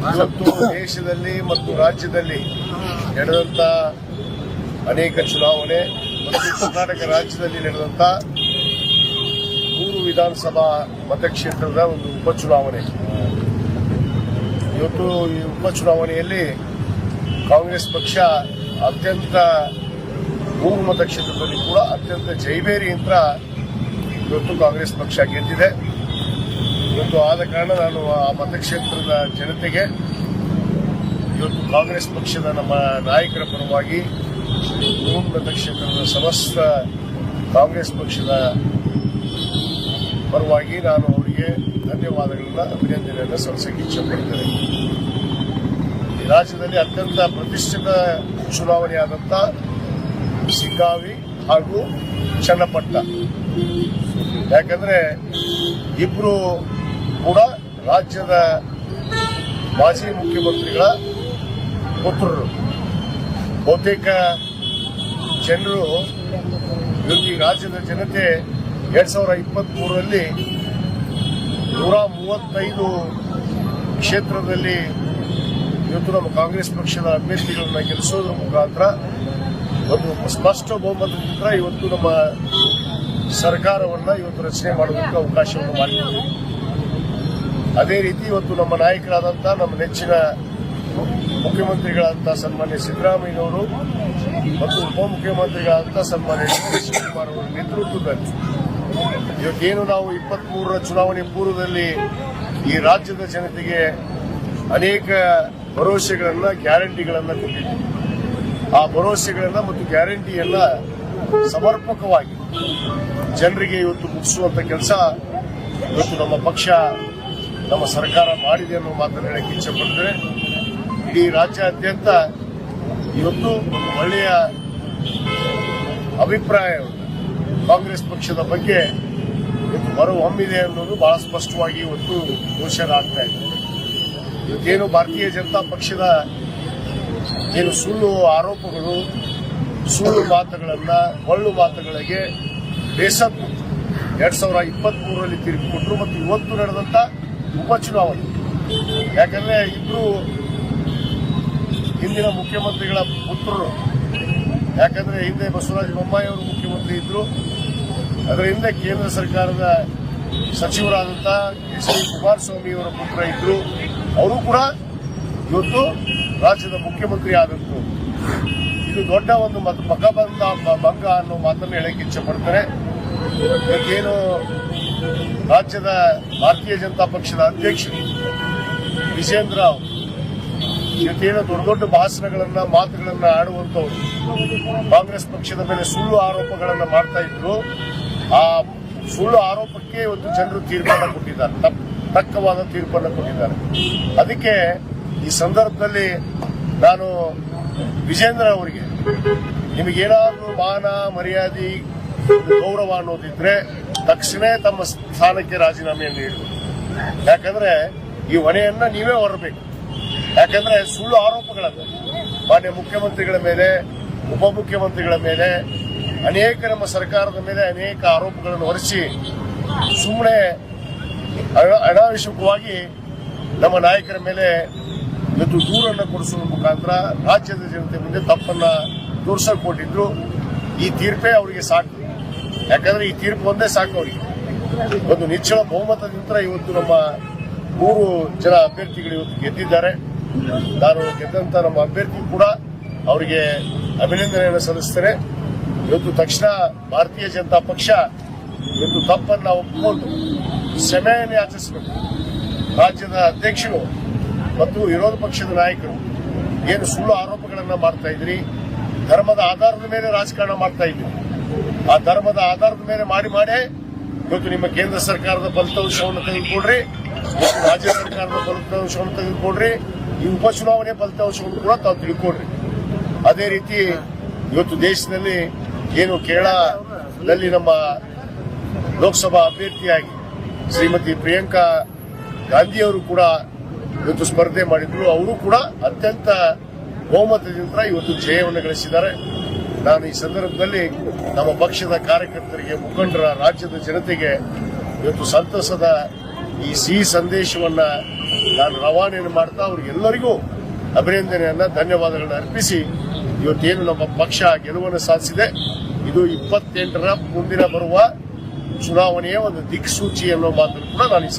ಇವತ್ತು ದೇಶದಲ್ಲಿ ಮತ್ತು ರಾಜ್ಯದಲ್ಲಿ ನಡೆದಂತ ಅನೇಕ ಚುನಾವಣೆ ಮತ್ತು ಕರ್ನಾಟಕ ರಾಜ್ಯದಲ್ಲಿ ನಡೆದಂತ ಮೂರು ವಿಧಾನಸಭಾ ಮತಕ್ಷೇತ್ರದ ಒಂದು ಉಪಚುನಾವಣೆ. ಇವತ್ತು ಈ ಉಪಚುನಾವಣೆಯಲ್ಲಿ ಕಾಂಗ್ರೆಸ್ ಪಕ್ಷ ಅತ್ಯಂತ ಮೂರು ಮತಕ್ಷೇತ್ರದಲ್ಲಿ ಕೂಡ ಅತ್ಯಂತ ಜೈಬೇರಿ ಯಂತ್ರ ಇವತ್ತು ಕಾಂಗ್ರೆಸ್ ಪಕ್ಷ ಗೆದ್ದಿದೆ. ಇವತ್ತು ಆದ ಕಾರಣ ನಾನು ಆ ಮತಕ್ಷೇತ್ರದ ಜನತೆಗೆ ಇವತ್ತು ಕಾಂಗ್ರೆಸ್ ಪಕ್ಷದ ನಮ್ಮ ನಾಯಕರ ಪರವಾಗಿ ಮೂರು ಮತಕ್ಷೇತ್ರದ ಸಮಸ್ತ ಕಾಂಗ್ರೆಸ್ ಪಕ್ಷದ ಪರವಾಗಿ ನಾನು ಅವರಿಗೆ ಧನ್ಯವಾದಗಳನ್ನು, ಅಭಿನಂದನೆಯನ್ನು ಸಲ್ಲಿಸಕ್ಕೆ ಇಚ್ಛಪಡ್ತೇನೆ. ಈ ರಾಜ್ಯದಲ್ಲಿ ಅತ್ಯಂತ ಪ್ರತಿಷ್ಠಿತ ಚುನಾವಣೆಯಾದಂಥ ಸಿಂಗಾವಿ ಹಾಗೂ ಚನ್ನಪಟ್ಟ. ಯಾಕಂದ್ರೆ ಇಬ್ರು ಕೂಡ ರಾಜ್ಯದ ಮಾಜಿ ಮುಖ್ಯಮಂತ್ರಿಗಳ ಪುತ್ರರು. ಬಹುತೇಕ ಜನರು ಈ ರಾಜ್ಯದ ಜನತೆ ಎರಡ್ ಸಾವಿರದ ಇಪ್ಪತ್ತ್ ಮೂರರಲ್ಲಿ ನೂರ ಮೂವತ್ತೈದು ಕ್ಷೇತ್ರದಲ್ಲಿ ಇವತ್ತು ನಮ್ಮ ಕಾಂಗ್ರೆಸ್ ಪಕ್ಷದ ಅಭ್ಯರ್ಥಿಗಳನ್ನ ಗೆಲ್ಲಿಸೋದ್ರ ಮುಖಾಂತರ ಒಂದು ಸ್ಪಷ್ಟ ಬಹುಮತದಿಂದ ಇವತ್ತು ನಮ್ಮ ಸರ್ಕಾರವನ್ನ ಇವತ್ತು ರಚನೆ ಮಾಡೋದಕ್ಕೆ ಅವಕಾಶವನ್ನು ಮಾಡಿದ್ದೀವಿ ಅದೇ ರೀತಿ ಇವತ್ತು ನಮ್ಮ ನಾಯಕರಾದಂಥ ನಮ್ಮ ನೆಚ್ಚಿನ ಮುಖ್ಯಮಂತ್ರಿಗಳಾದಂಥ ಸನ್ಮಾನ್ಯ ಸಿದ್ದರಾಮಯ್ಯನವರು ಮತ್ತು ಉಪಮುಖ್ಯಮಂತ್ರಿಗಳಾದಂಥ ಸನ್ಮಾನ್ಯ ಶಿವಕುಮಾರ್ ಅವರ ನೇತೃತ್ವದಲ್ಲಿ. ಇವತ್ತೇನು ನಾವು ಇಪ್ಪತ್ತ್ ಮೂರರ ಚುನಾವಣೆ ಪೂರ್ವದಲ್ಲಿ ಈ ರಾಜ್ಯದ ಜನತೆಗೆ ಅನೇಕ ಭರವಸೆಗಳನ್ನ, ಗ್ಯಾರಂಟಿಗಳನ್ನ ಕೊಟ್ಟಿದ್ದೀವಿ. ಆ ಭರವಸೆಗಳನ್ನ ಮತ್ತು ಗ್ಯಾರಂಟಿಯನ್ನ ಸಮರ್ಪಕವಾಗಿ ಜನರಿಗೆ ಇವತ್ತು ಮುಗಿಸುವಂತ ಕೆಲಸ ಇವತ್ತು ನಮ್ಮ ಪಕ್ಷ ನಮ್ಮ ಸರ್ಕಾರ ಮಾಡಿದೆ ಅನ್ನೋ ಮಾತನ್ನು ಹೇಳಕ್ಕೆ ಇಚ್ಛಪಡ್ತೇನೆ ಇಡೀ ರಾಜ್ಯಾದ್ಯಂತ ಇವತ್ತು ಒಂದು ಒಳ್ಳೆಯ ಅಭಿಪ್ರಾಯ ಕಾಂಗ್ರೆಸ್ ಪಕ್ಷದ ಬಗ್ಗೆ ಹೊರಹೊಮ್ಮಿದೆ ಅನ್ನೋದು ಬಹಳ ಸ್ಪಷ್ಟವಾಗಿ ಇವತ್ತು ಘೋಷಣೆ ಆಗ್ತಾ ಇದೆ. ಇವತ್ತೇನು ಭಾರತೀಯ ಜನತಾ ಪಕ್ಷದ ಏನು ಸುಳ್ಳು ಆರೋಪಗಳು, ಸುಳ್ಳು ಮಾತುಗಳನ್ನ ಒಳ್ಳು ಮಾತುಗಳಿಗೆ ಬೇಸತ್ತು. ಎರಡ್ ಸಾವಿರ ಇಪ್ಪತ್ತ್ ಮೂರರಲ್ಲಿ ತೀರ್ಪು ಕೊಟ್ಟರು ಮತ್ತು ಇವತ್ತು ನಡೆದಂತ ಉಪಚುನಾವಣೆ ಯಾಕಂದ್ರೆ ಇಬ್ರು ಹಿಂದಿನ ಮುಖ್ಯಮಂತ್ರಿಗಳ ಪುತ್ರರು. ಯಾಕಂದ್ರೆ ಹಿಂದೆ ಬಸವರಾಜ ಬೊಮ್ಮಾಯಿ ಅವರು ಮುಖ್ಯಮಂತ್ರಿ ಇದ್ರು. ಅದರ ಹಿಂದೆ ಕೇಂದ್ರ ಸರ್ಕಾರದ ಸಚಿವರಾದಂಥ ಎಸ್ ಡಿ ಕುಮಾರಸ್ವಾಮಿ ಅವರ ಪುತ್ರ ಇದ್ರು. ಅವರು ಕೂಡ ಇವತ್ತು ರಾಜ್ಯದ ಮುಖ್ಯಮಂತ್ರಿ ಆದಂತು ಇದು ದೊಡ್ಡ ಒಂದು ಮತ ಮಗಬಂಧ ಭಂಗ ಅನ್ನೋ ಮಾತನ್ನು ಹೇಳಕ್ಕೆ ಇಚ್ಛೆ ಪಡ್ತಾರೆ. ಇವತ್ತೇನು ರಾಜ್ಯದ ಭಾರತೀಯ ಜನತಾ ಪಕ್ಷದ ಅಧ್ಯಕ್ಷರು ವಿಜೇಂದ್ರ ಅವರು ಇವತ್ತೇನು ದೊಡ್ಡ ದೊಡ್ಡ ಭಾಷಣಗಳನ್ನ, ಮಾತುಗಳನ್ನ ಆಡುವಂತವ್ರು ಕಾಂಗ್ರೆಸ್ ಪಕ್ಷದ ಮೇಲೆ ಸುಳ್ಳು ಆರೋಪಗಳನ್ನ ಮಾಡ್ತಾ ಇದ್ರು. ಆ ಸುಳ್ಳು ಆರೋಪಕ್ಕೆ ಇವತ್ತು ಜನರು ತೀರ್ಮಾನ ಕೊಟ್ಟಿದ್ದಾರೆ. ತಕ್ಕವಾದ ತೀರ್ಪನ್ನು ಕೊಟ್ಟಿದ್ದಾರೆ. ಅದಕ್ಕೆ ಈ ಸಂದರ್ಭದಲ್ಲಿ ನಾನು ವಿಜೇಂದ್ರ ಅವರಿಗೆ ನಿಮಗೇನಾದ್ರೂ ಮಾನ, ಮರ್ಯಾದೆ, ಗೌರವ ಅನ್ನೋದಿದ್ರೆ ತಕ್ಷಣ ತಮ್ಮ ಸ್ಥಾನಕ್ಕೆ ರಾಜೀನಾಮೆಯನ್ನು ನೀಡಬೇಕು ಯಾಕಂದ್ರೆ ಈ ಹೊಣೆಯನ್ನ ನೀವೇ ಹೊರಬೇಕು. ಯಾಕಂದ್ರೆ ಸುಳ್ಳು ಆರೋಪಗಳನ್ನು ಮಾನ್ಯ ಮುಖ್ಯಮಂತ್ರಿಗಳ ಮೇಲೆ, ಉಪಮುಖ್ಯಮಂತ್ರಿಗಳ ಮೇಲೆ, ಅನೇಕ ನಮ್ಮ ಸರ್ಕಾರದ ಮೇಲೆ ಅನೇಕ ಆರೋಪಗಳನ್ನು ಹೊರಿಸಿ ಸುಮ್ಮನೆ ಅನಾವಶ್ಯಕವಾಗಿ ನಮ್ಮ ನಾಯಕರ ಮೇಲೆ ಇವತ್ತು ದೂರನ್ನು ಕೊಡಿಸುವ ಮುಖಾಂತರ ರಾಜ್ಯದ ಜನತೆ ಮುಂದೆ ತಪ್ಪನ್ನ ತೋರ್ಸಕ್ ಕೊಟ್ಟಿದ್ರು ಈ ತೀರ್ಪೇ ಅವರಿಗೆ ಸಾಕು. ಯಾಕಂದ್ರೆ ಈ ತೀರ್ಪು ಒಂದೇ ಸಾಕು ಅವರಿಗೆ. ಒಂದು ನಿಚ್ಚಳ ಬಹುಮತದಿಂದ ಇವತ್ತು ನಮ್ಮ ಮೂರು ಜನ ಅಭ್ಯರ್ಥಿಗಳು ಇವತ್ತು ಗೆದ್ದಿದ್ದಾರೆ. ನಾನು ಗೆದ್ದಂತ ನಮ್ಮ ಅಭ್ಯರ್ಥಿ ಕೂಡ ಅವರಿಗೆ ಅಭಿನಂದನೆಯನ್ನು ಸಲ್ಲಿಸ್ತೇನೆ. ಇವತ್ತು ತಕ್ಷಣ ಭಾರತೀಯ ಜನತಾ ಪಕ್ಷ ಇವತ್ತು ತಪ್ಪನ್ನು ಒಪ್ಪಿಕೊಂಡು ಕ್ಷಮೆಯನ್ನು ಆಚರಿಸಬೇಕು. ರಾಜ್ಯದ ಅಧ್ಯಕ್ಷರು ಮತ್ತು ವಿರೋಧ ಪಕ್ಷದ ನಾಯಕರು ಏನು ಸುಳ್ಳು ಆರೋಪಗಳನ್ನು ಮಾಡ್ತಾ ಇದ್ರಿ, ಧರ್ಮದ ಆಧಾರದ ಮೇಲೆ ರಾಜಕಾರಣ ಮಾಡ್ತಾ ಇದ್ರಿ. ಆ ಧರ್ಮದ ಆಧಾರದ ಮೇಲೆ ಮಾಡಿ ಮಾಡಿ ಇವತ್ತು ನಿಮ್ಮ ಕೇಂದ್ರ ಸರ್ಕಾರದ ಫಲಿತಾಂಶವನ್ನು ತೆಗೆದುಕೊಡ್ರಿ ರಾಜ್ಯ ಸರ್ಕಾರದ ಫಲಿತಾಂಶವನ್ನು ತೆಗೆದುಕೊಡ್ರಿ, ಈ ಉಪಚುನಾವಣೆ ಫಲಿತಾಂಶವನ್ನು ಕೂಡ ತಾವು ತಿಳ್ಕೊಡ್ರಿ. ಅದೇ ರೀತಿ ಇವತ್ತು ದೇಶದಲ್ಲಿ ಏನು ಕೇರಳದಲ್ಲಿ ನಮ್ಮ ಲೋಕಸಭಾ ಅಭ್ಯರ್ಥಿಯಾಗಿ ಶ್ರೀಮತಿ ಪ್ರಿಯಾಂಕಾ ಗಾಂಧಿಯವರು ಕೂಡ ಇವತ್ತು ಸ್ಪರ್ಧೆ ಮಾಡಿದ್ರು. ಅವರು ಕೂಡ ಅತ್ಯಂತ ಬಹುಮತದಿಂದ ಇವತ್ತು ಜಯವನ್ನು ಗಳಿಸಿದ್ದಾರೆ. ನಾನು ಈ ಸಂದರ್ಭದಲ್ಲಿ ನಮ್ಮ ಪಕ್ಷದ ಕಾರ್ಯಕರ್ತರಿಗೆ, ಮುಖಂಡರ, ರಾಜ್ಯದ ಜನತೆಗೆ ಇವತ್ತು ಸಂತಸದ ಈ ಸಿಹಿ ಸಂದೇಶವನ್ನ ನಾನು ರವಾನೆಯನ್ನು ಮಾಡ್ತಾ ಅವ್ರಿಗೆಲ್ಲರಿಗೂ ಅಭಿನಂದನೆಯನ್ನ, ಧನ್ಯವಾದಗಳನ್ನ ಅರ್ಪಿಸಿ ಇವತ್ತೇನು ನಮ್ಮ ಪಕ್ಷ ಗೆಲುವನ್ನು ಸಾಧಿಸಿದೆ. ಇದು ಇಪ್ಪತ್ತೆಂಟರ ಮುಂದಿನ ಬರುವ ಚುನಾವಣೆಯ ಒಂದು ದಿಕ್ಸೂಚಿ ಅನ್ನೋ ಮಾತನ್ನು ಕೂಡ ನಾನು ಈ